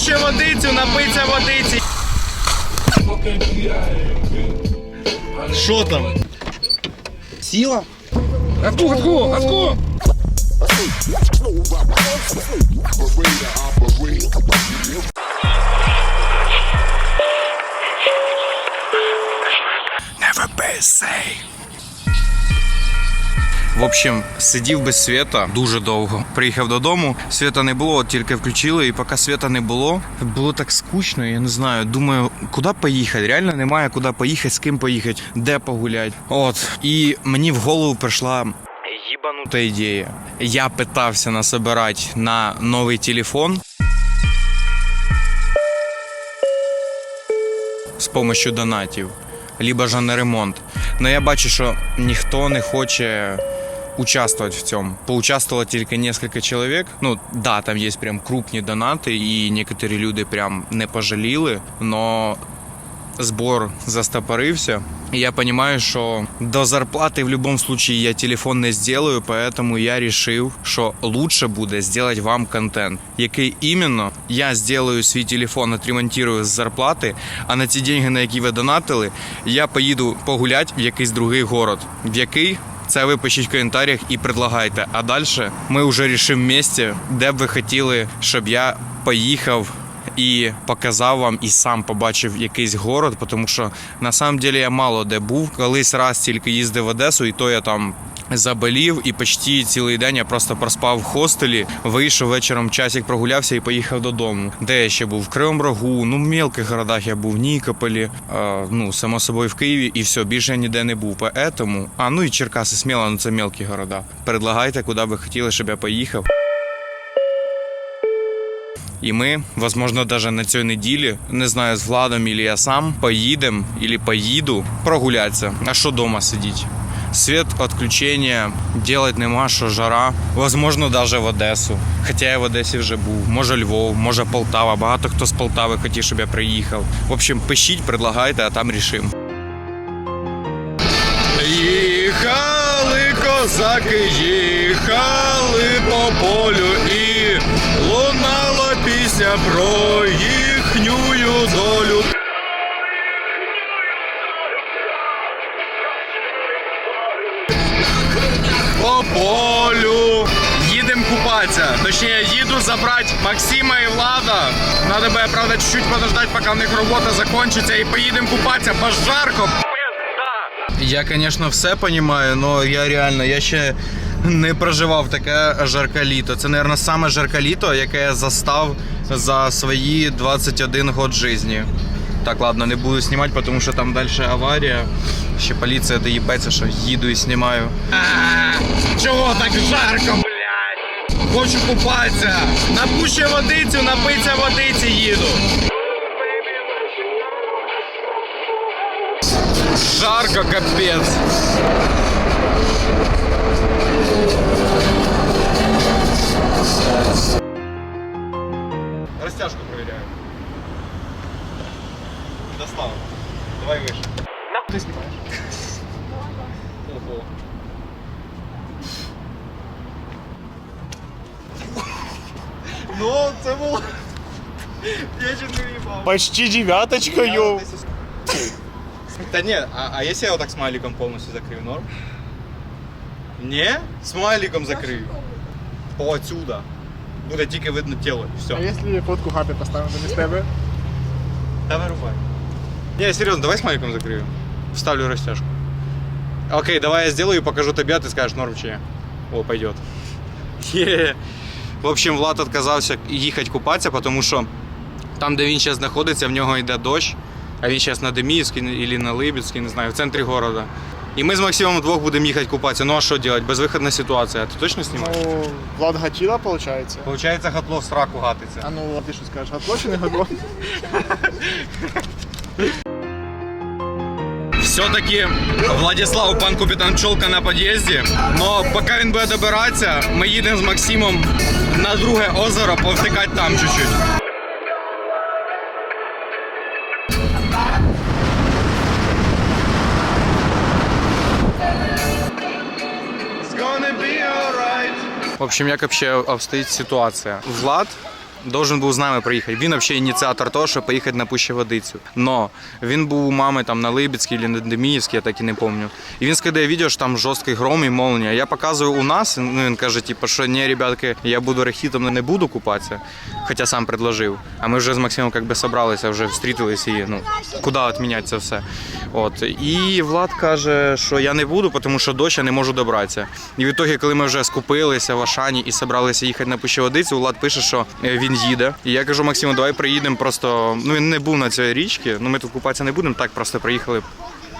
Напуще водицю, напиться водиці. Що там? Сіла? Газку, газку, газку! В общем, сидів без світа дуже довго. Приїхав додому, світа не було, от тільки включили, і поки світа не було, було так скучно. Я не знаю. Думаю, куди поїхати? Реально немає куди поїхати, з ким поїхати, де погуляти. От і мені в голову прийшла. Їбанута ідея. Я питався насобирати на новий телефон з допомогою донатів, либо ж на ремонт. Но я бачу, що ніхто не хоче участвовать в цьому. Поучаствовало тільки несколько чоловік. Ну да, там є прям крупні донати, і некоторі люди прям не пожаліли, но збор застопорився. І я розумію, що до зарплати в будь-якому випадку я телефон не зроблю, поэтому я вирішив, що лучше буде зробити вам контент, який іменно я зроблю свій телефон, отремонтую з зарплати, а на ці деньги, на які ви донатили, я поїду погуляти в якийсь другий город, в який це ви пишіть в коментарях і предлагайте. А далі ми вже рішимо місце, де б ви хотіли, щоб я поїхав і показав вам і сам побачив якийсь город, тому що на самом деле я мало де був. Колись раз тільки їздив в Одесу, і то я там. Заболів і почти цілий день я просто проспав в хостелі, вийшов вечором часик прогулявся і поїхав додому. Де я ще був? В Кривому Рогу, ну в мілких городах я був в Нікополі, е, ну само собою в Києві, і все, більше я ніде не був. Поэтому, а ну і Черкаси сміло, ну це мілкі города. Предлагайте, куди ви хотіли, щоб я поїхав. І ми, возможно, даже на цій неділі, не знаю, з Владом или я сам, поїдем или поїду прогулятися. А що дома сидіть? Свет, отключення, делать нема, що жара. Возможно, даже в Одесу. Хоча я в Одесі вже був. Може Львов, може Полтава. Багато хто з Полтави хотів, щоб я приїхав. В общем, пишіть, предлагайте, а там рішим. Їхали козаки, їхали по полю і пісня про їхню долю. По полю. Їдемо купатися. Точніше, їду забрати Максима і Влада. Надо буде, правда, чуть-чуть подождати, поки в них робота закінчиться, і поїдемо купатися, бо жарко. Я, звісно, все розумію, але я реально я ще не проживав таке жарке літо. Це, мабуть, саме жарке літо, яке я застав за свої 21 год житті. Так, ладно, не буду знімати, тому що там далі аварія. Ще поліція доїбеться, що їду і знімаю. Чого так жарко, блядь? Хочу купатися. Напуще водицю, напиться водиці їду. Жарко, капець. Растяжку проверяю. Достал. Давай выше. Нахуй ти знімаєш? Ого. Ну, це було. Я чуть не в'їбав. Почти дев'яточка, йоу. Та ні, а, а якщо я отак смайликом повністю закрию, норм? Ні? Смайликом закрию. Отсюда. Буде тільки видно тіло. Все. А якщо фотку хапі поставимо замість тебе? Да вырубай. Не, серьезно, давай смайликом закрою. Вставлю растяжку. Окей, давай я сделаю и покажу тебе, а ты скажешь норм чи ні. О, пойдет. Є. В общем, Влад отказався їхати купатися, тому що там, де він зараз знаходиться, в нього йде дощ, а він зараз на Деміївській або на Либідській, не знаю, в центрі міста. І ми з Максимом вдвох будемо їхати купатися. Ну а що робити? Безвиходна ситуація. Ти точно знімаєш? Ну, Влад Гатіла, виходить. Получається, гатло в сраку гатиться. А ну, а ти що скажеш, гатло чи не гатло? Все-таки Владислав, пан капітан Чолка на під'їзді. Но поки він буде добиратися, ми їдемо з Максимом на друге озеро повтикати там чуть-чуть. В общем, як вообще обстоїть ситуація? Влад должен був з нами приїхати. Він взагалі ініціатор того, щоб поїхати на Пущеводицю. Но він був у мами там на Либіцькій чи на Деміївській, я так і не пам'ятаю. І він скидає відео, що там жорсткий гром і молнія. Я показую у нас, ну він каже, типу, що ні, ребятки, я буду рехітом, не буду купатися, хоча сам предложив. А ми вже з Максимом як би собралися, вже встрітились і ну, куди відміняти це все. От. І Влад каже, що я не буду, тому що дощ я не можу добратися. І в ітогі, коли ми вже скупилися в Ашані і собралися їхати на Пущеводицю, Влад пише, що е, він їде. І я кажу, Максиму, давай приїдемо просто. Ну він не був на цій річці, ну ми тут купатися не будемо, так просто приїхали.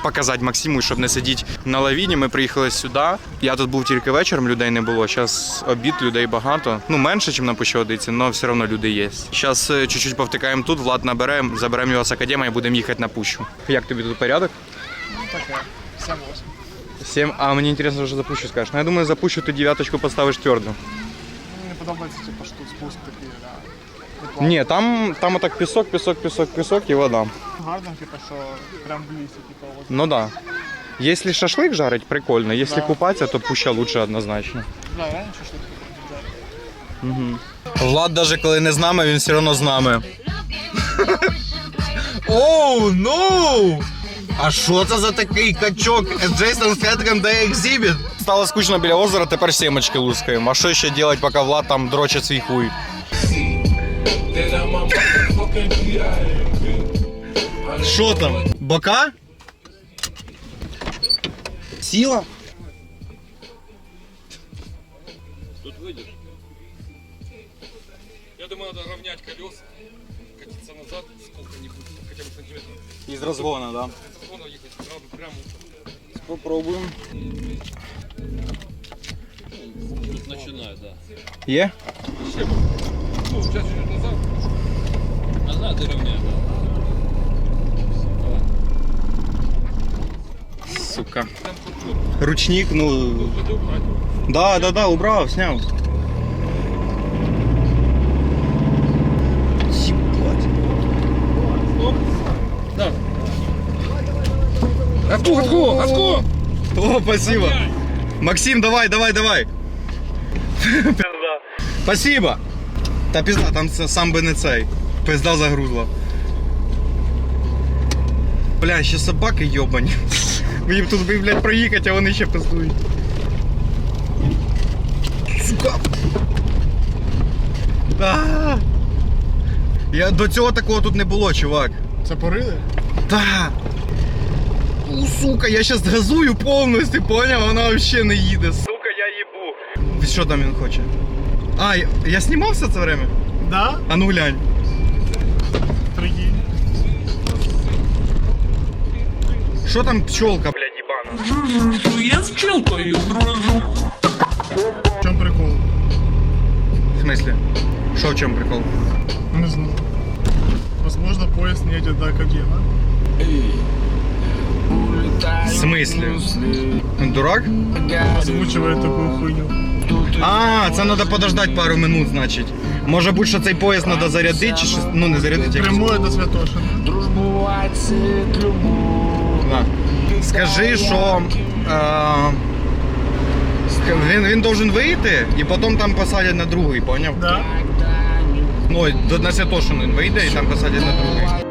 Показати Максиму, щоб не сидіти на лавіні. Ми приїхали сюди. Я тут був тільки вечором, людей не було. Зараз обід, людей багато. Ну менше, ніж на Пущеводиці, але все одно люди є. Зараз чуть-чуть повтикаємо тут, Влад наберемо, заберемо його з академії і будемо їхати на пущу. Як тобі тут порядок? Ну таке. 7-8. 7. А мені цікаво, що запущу скажеш. Ну я думаю, запущу, ти дев'яточку поставиш твердо. Подобається, типу, що тут спуск такий, да. Не. Ні, там, там отак пісок, пісок, пісок, пісок і вода. Гарно, типу, що прям в лісі, типу, от. Ну да. Якщо шашлик жарить, прикольно. Якщо Да. купатися, то пуща лучше однозначно. Бля, реально шашлик взяти. Влад, навіть коли не з нами, він все одно з нами. Оу, ну! А що це за такий качок? Джейсон Стетком де екзибіт? Стало скучно біля озера, тепер сімочки лускаємо. А що ще робити, поки Влад там дрочить свій хуй? Що там? Бока? Сіла? Тут выйдешь. Я думаю, надо равнять колеса, катиться назад сколько-нибудь, хотя бы сантиметров. Із розгона, да. Вон ехать сразу прямо. Попробуємо. Тут начинаю, да. Є? Ну, сейчас чуть назад. Назад и равняй, да. Сука. Ручник, ну. Да, да, да, убрав, сняв. Отку, отку, отку! О, спасибо. Максим, давай, давай, давай. Пизда. Спасибо. Та пізда, там це сам би не цей. Пизда загрузла. Бля, ще собаки йобані. Мені б тут би, блядь, проїхати, а вони ще пиздують. Сука. Я до цього такого тут не було, чувак. Це порили? Да. У, сука, я сейчас газую повністю, поняв? Вона вообще не їде. Сука, я їбу. Що там він хоче? А, я, я знімав все це время? Да? А ну глянь. Прикинь. Що там пчелка, блядь, їбана? Я з пчелкою дружу. В чому прикол? В смысле? Що в чому прикол? Не знаю. Возможно, поезд не едет до Академа. В смислі? Дурак? Озвучивает такую хуйню. А, це треба подождати пару минут, значить. Може бути, що цей поїзд треба зарядити, чи щось. Ну, не зарядити, якось. Прямое до Святошина. Да. Скажи, що е, ска- він, він должен вийти і потім там посадять на другий, поняв? Да? Ну, до- на Святошину він вийде і там посадять на другий.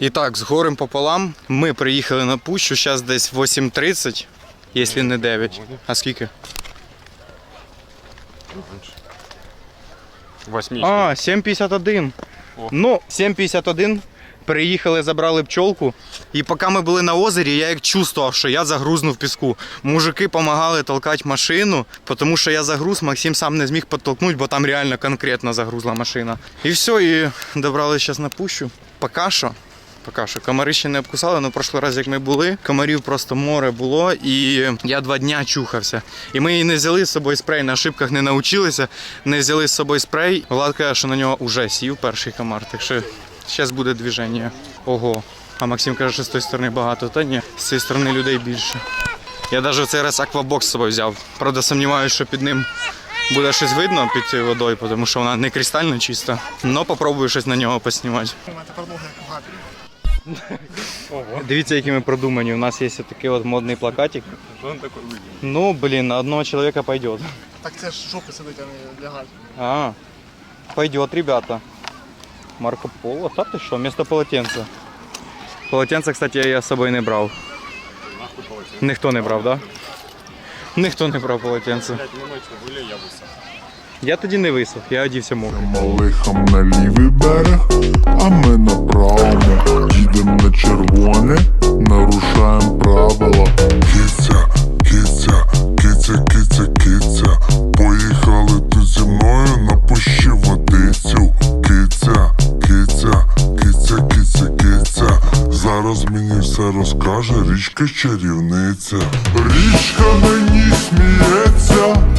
І так, з горем пополам ми приїхали на пущу, зараз десь 8.30, якщо не 9. А скільки? А, 7.51. Ну, 7.51. Приїхали, забрали пчолку. І поки ми були на озері, я як чувствував, що я загрузнув в піску. Мужики допомагали толкати машину, тому що я загруз, Максим сам не зміг підтолкнути, бо там реально конкретно загрузла машина. І все, і добрали зараз на пущу. Поки що. Поки що комари ще не обкусали, але прошлий раз, як ми були, комарів просто море було, і я два дня чухався. І ми і не взяли з собою спрей, на ошибках не навчилися, не взяли з собою спрей. Влад каже, що на нього вже сів перший комар, так що зараз буде движення. Ого. А Максим каже, що з тої сторони багато. Та ні, з цієї сторони людей більше. Я навіть в цей раз аквабокс з собою взяв. Правда, сумніваюся, що під ним буде щось видно під цією водою, тому що вона не кристально чиста. Но попробую щось на нього поснімати. Дивіться, які ми продумані. У нас є такий от модний плакатик. Что он такой выглядит? Ну, блін, на одного чоловіка пойдет. Так це ж жопи сидить, а не лягать. А, Пойдет, ребята. Марко Поло. Та ти що, вместо полотенця. Полотенце, кстати, я з собою не брав. Ніхто не брав, да? Ніхто не брав полотенце. Я тоді не висох, я одівся мокрий. Малихам на лівий берег, а ми на правому. Їдем на червоне, нарушаємо правила. Киця, киця, киця, киця, киця. Поїхали тут зі мною, напущи водицю. Киця, киця, киця, киця, киця. Зараз мені все розкаже річка чарівниця. Річка мені сміється.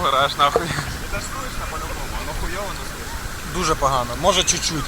Що ти не слышно. Дуже погано, може чуть-чуть.